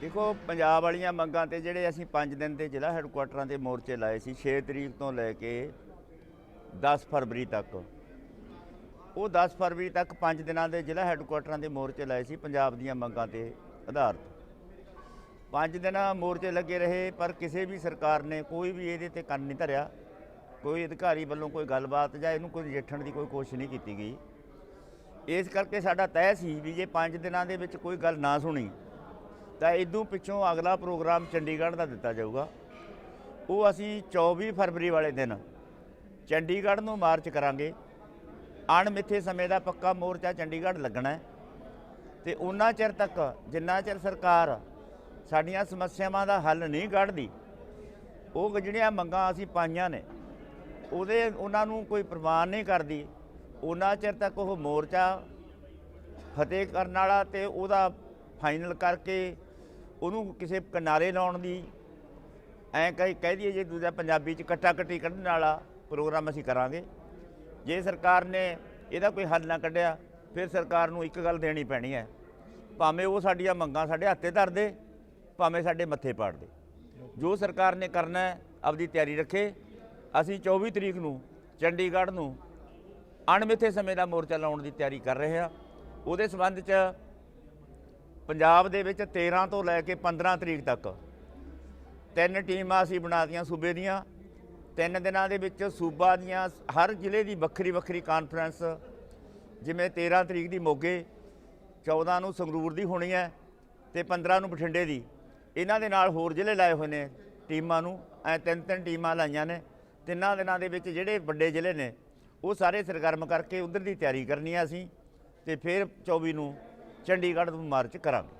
ਦੇਖੋ, ਪੰਜਾਬ ਵਾਲੀਆਂ ਮੰਗਾਂ ਤੇ ਜਿਹੜੇ ਅਸੀਂ 5 ਦਿਨ ਦੇ ਜ਼ਿਲ੍ਹਾ ਹੈੱਡਕੁਆਟਰਾਂ ਤੇ ਮੋਰਚੇ ਲਾਏ ਸੀ 6 ਤਰੀਕ ਤੋਂ ਲੈ ਕੇ 10 ਫਰਵਰੀ ਤੱਕ। ਉਹ 10 ਫਰਵਰੀ ਤੱਕ 5 ਦਿਨਾਂ ਦੇ ਜ਼ਿਲ੍ਹਾ ਹੈੱਡਕੁਆਟਰਾਂ ਦੇ ਮੋਰਚੇ ਲਾਏ ਸੀ, ਪੰਜਾਬ ਦੀਆਂ ਮੰਗਾਂ ਤੇ ਆਧਾਰਿਤ। ਪੰਜ ਦਿਨ ਮੋਰਚੇ ਲੱਗੇ ਰਹੇ, ਪਰ ਕਿਸੇ ਵੀ ਸਰਕਾਰ ਨੇ ਕੋਈ ਵੀ ਇਹਦੇ ਤੇ ਕੰਨ ਨਹੀਂ ਧਰਿਆ। ਕੋਈ ਅਧਿਕਾਰੀ ਵੱਲੋਂ ਕੋਈ ਗੱਲਬਾਤ ਜਾਂ ਇਹਨੂੰ ਕੋਈ ਨਜਿੱਠਣ ਦੀ ਕੋਈ ਕੋਸ਼ਿਸ਼ ਨਹੀਂ ਕੀਤੀ ਗਈ। ਇਸ ਕਰਕੇ ਸਾਡਾ ਤੈਅ ਸੀ ਵੀ ਜੇ 5 ਦਿਨਾਂ ਦੇ ਵਿੱਚ ਕੋਈ ਗੱਲ ਨਾ ਸੁਣੀ ਤਾਂ ਇਦੋਂ ਪਿੱਛੋਂ ਅਗਲਾ ਪ੍ਰੋਗਰਾਮ ਚੰਡੀਗੜ੍ਹ ਦਾ ਦਿੱਤਾ ਜਾਊਗਾ। ਉਹ ਅਸੀਂ 24 ਫਰਵਰੀ ਵਾਲੇ ਦਿਨ ਚੰਡੀਗੜ੍ਹ ਨੂੰ ਮਾਰਚ ਕਰਾਂਗੇ। ਅਣਮਿੱਥੇ ਸਮੇਂ ਦਾ ਪੱਕਾ ਮੋਰਚਾ ਚੰਡੀਗੜ੍ਹ ਲੱਗਣਾ ਹੈ ਤੇ ਉਹਨਾਂ ਚਿਰ ਤੱਕ ਜਿੰਨਾ ਚਿਰ ਸਰਕਾਰ ਸਾਡੀਆਂ ਸਮੱਸਿਆਵਾਂ ਦਾ ਹੱਲ ਨਹੀਂ ਕੱਢਦੀ, ਉਹ ਜਿਹੜੀਆਂ ਮੰਗਾਂ ਅਸੀਂ ਪਾਈਆਂ ਨੇ, ਉਹਦੇ ਉਹਨਾਂ ਨੂੰ ਕੋਈ ਪ੍ਰਵਾਨ ਨਹੀਂ ਕਰਦੀ। ਉਹਨਾਂ ਚਿਰ ਤੱਕ ਉਹ ਮੋਰਚਾ ਫਤਿਹ ਕਰਨ ਵਾਲਾ ਤੇ ਉਹਦਾ ਫਾਈਨਲ ਕਰਕੇ ਉਹਨੂੰ ਕਿਸੇ ਕਿਨਾਰੇ ਲਾਉਣ ਦੀ, ਐਂ ਕਹੀ, ਕਹਿ ਦਈਏ ਜੇ ਦੂਜਾ ਪੰਜਾਬੀ ਚ ਕੱਟਾ ਕੱਟੀ ਕੱਢਣ ਵਾਲਾ ਪ੍ਰੋਗਰਾਮ ਅਸੀਂ ਕਰਾਂਗੇ। ਜੇ ਸਰਕਾਰ ਨੇ ਇਹਦਾ ਕੋਈ ਹੱਲ ਨਾ ਕੱਢਿਆ, ਫਿਰ ਸਰਕਾਰ ਨੂੰ ਇੱਕ ਗੱਲ ਦੇਣੀ ਪੈਣੀ ਹੈ। ਭਾਵੇਂ ਉਹ ਸਾਡੀਆਂ ਮੰਗਾਂ ਸਾਡੇ ਹੱਥੇ ਧਰ ਦੇ, ਭਾਵੇਂ ਸਾਡੇ ਮੱਥੇ ਪਾੜ ਦੇ। ਜੋ ਸਰਕਾਰ ਨੇ ਕਰਨਾ ਹੈ, ਆਪਦੀ ਤਿਆਰੀ ਰੱਖੇ। ਅਸੀਂ 24 ਤਰੀਕ ਨੂੰ ਚੰਡੀਗੜ੍ਹ ਨੂੰ ਅਣਮਿੱਥੇ ਸਮੇਂ ਦਾ ਮੋਰਚਾ ਲਾਉਣ ਦੀ ਤਿਆਰੀ ਕਰ ਰਹੇ ਹਾਂ। ਉਹਦੇ ਸਬੰਧ 'ਚ ਪੰਜਾਬ ਦੇ ਵਿੱਚ 13 ਤੋਂ ਲੈ ਕੇ 15 ਤਰੀਕ ਤੱਕ ਤਿੰਨ ਟੀਮਾਂ ਅਸੀਂ ਬਣਾਤੀਆਂ ਸੂਬੇ ਦੀਆਂ। ਤਿੰਨ ਦਿਨਾਂ ਦੇ ਵਿੱਚ ਸੂਬਾ ਦੀਆਂ ਹਰ ਜ਼ਿਲ੍ਹੇ ਦੀ ਵੱਖਰੀ ਵੱਖਰੀ ਕਾਨਫਰੰਸ ਜਿਵੇਂ 13 ਤਰੀਕ ਦੀ ਮੋਗੇ 14 ਨੂੰ ਸੰਗਰੂਰ ਦੀ ਹੋਣੀ ਹੈ ਤੇ 15 ਨੂੰ ਬਠਿੰਡੇ ਦੀ। ਇਹਨਾਂ ਦੇ ਨਾਲ ਹੋਰ ਜ਼ਿਲ੍ਹੇ ਲਾਏ ਹੋਏ ਨੇ ਟੀਮਾਂ ਨੂੰ। ਐ ਤਿੰਨ ਤਿੰਨ ਟੀਮਾਂ ਲਾਈਆਂ ਨੇ। ਤਿੰਨਾਂ ਦਿਨਾਂ ਦੇ ਵਿੱਚ ਜਿਹੜੇ ਵੱਡੇ ਜ਼ਿਲ੍ਹੇ ਨੇ, ਉਹ ਸਾਰੇ ਸਰਗਰਮ ਕਰਕੇ ਉਧਰ ਦੀ ਤਿਆਰੀ ਕਰਨੀ ਹੈ ਅਸੀਂ ਤੇ ਫਿਰ 24 ਨੂੰ ਚੰਡੀਗੜ੍ਹ ਮਾਰਚ ਕਰਾਂਗੇ।